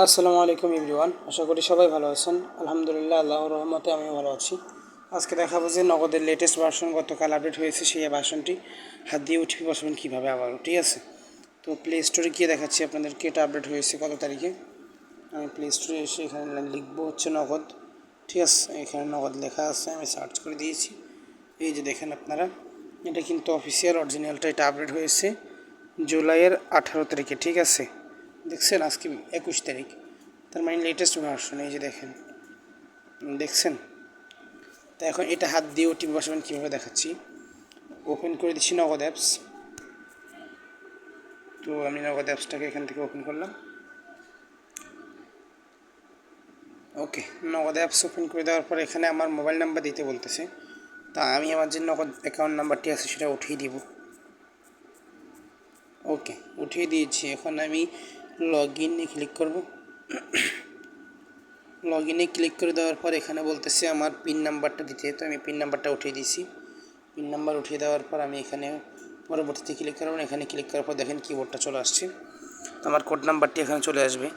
আসসালামু আলাইকুম এভরিওয়ান, আশা করি সবাই ভালো আছেন। আলহামদুলিল্লাহ, আল্লাহর রহমতে আমিও ভালো আছি। আজকে দেখাবো যে নগদের লেটেস্ট ভার্সন গতকাল আপডেট হয়েছে, সেই ভার্সনটি হাত দিয়ে উঠিয়ে বসবেন কীভাবে আবারও, ঠিক আছে? তো প্লে স্টোরে গিয়ে দেখাচ্ছি আপনাদেরকে এটা আপডেট হয়েছে কত তারিখে। আমি প্লে স্টোরে এসে এখানে লিখব হচ্ছে নগদ, ঠিক আছে? এখানে নগদ লেখা আছে, আমি সার্চ করে দিয়েছি। এই যে দেখেন আপনারা, এটা কিন্তু অফিসিয়াল অরিজিনালটা এটা আপডেট হয়েছে জুলাইয়ের আঠারো তারিখে, ঠিক আছে? দেখছেন আজকে একুশ তারিখ। তার মানে লেটেস্ট ভার্সন এই যে দেখেন। দেখছেন? তা এখন এটা হাত দিয়ে ওটিপি বসাবেন কীভাবে দেখাচ্ছি? ওপেন করে দিচ্ছি নগদ অ্যাপস তো আমি নগদ অ্যাপসটাকে এখান থেকে ওপেন করলাম। ওকে নগদ অ্যাপস ওপেন করে দেওয়ার পর এখানে আমার মোবাইল নাম্বার দিতে বলতেছে। তা আমি আমার যে নগদ অ্যাকাউন্ট নাম্বারটি আছে সেটা উঠিয়ে দিব। ওকে উঠিয়ে দিয়েছি। এখন আমি লগ ইনে ক্লিক করব। লগ ইনে ক্লিক করে দেওয়ার পর এখানে বলতেছে আমার পিন নাম্বারটা দিতে। তো আমি পিন নাম্বারটা উঠিয়ে দিয়েছি। পিন নাম্বার উঠিয়ে দেওয়ার পর আমি এখানে পরবর্তীতে ক্লিক করব। এখানে ক্লিক করার পর দেখেন কিবোর্ডটা চলে আসছে। আমার কোড নাম্বারটি এখানে চলে আসবে।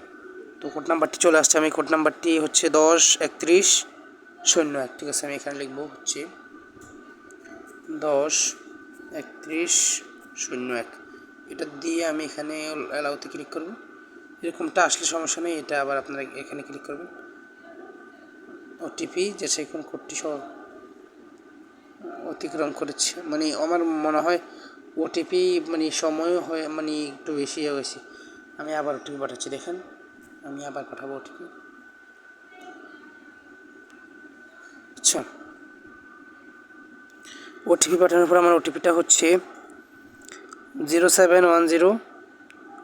তো কোড নাম্বারটি চলে আসছে। আমি কোড নাম্বারটি হচ্ছে দশ, একত্রিশ, শূন্য এক। ঠিক আছে, আমি এখানে লিখব হচ্ছে দশ, একত্রিশ, শূন্য এক। এটা দিয়ে আমি এখানে অ্যালাউতে ক্লিক করব। এরকমটা আসলে সমস্যা নেই, এটা আবার আপনারা এখানে ক্লিক করবেন। ওটিপি যে সেই কোন কোডটি সহ অতিক্রম করেছে। মানে আমার মনে হয় ওটিপি মানে সময়ও হয় মানে একটু বেশি হয়ে গেছে। আমি আবার ওটিপি পাঠাচ্ছি, দেখেন। আমি আবার পাঠাবো ওটিপি আচ্ছা। ওটিপি পাঠানোর পর আমার ওটিপিটা হচ্ছে zero seven one zero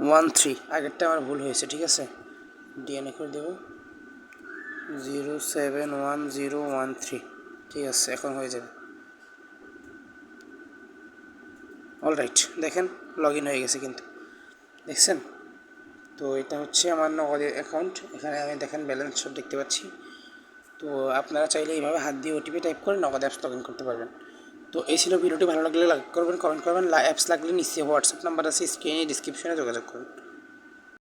one three, আগেরটা আমার ভুল হয়েছে, ঠিক আছে? ডিএনএ করে দেবো। Zero seven one zero one three, ঠিক আছে, এখন হয়ে যাবে। অল রাইট দেখেন লগ ইন হয়ে গেছে কিন্তু। দেখছেন? তো এটা হচ্ছে আমার নগদের অ্যাকাউন্ট এখানে আমি দেখেন ব্যালেন্স সব দেখতে পাচ্ছি। তো আপনারা চাইলে এইভাবে হাত দিয়ে ওটিপি টাইপ করে নগদ অ্যাপস লগ ইন করতে পারবেন। তো এই ছিল ভিডিওটি, ভালো লাগলে লাইক করবেন কমেন্ট করবেন অ্যাপস লাগলে নিশ্চয়ই হোয়াটসঅ্যাপ নাম্বার আছে স্ক্রিনে ডিসক্রিপশনে যোগাযোগ করুন।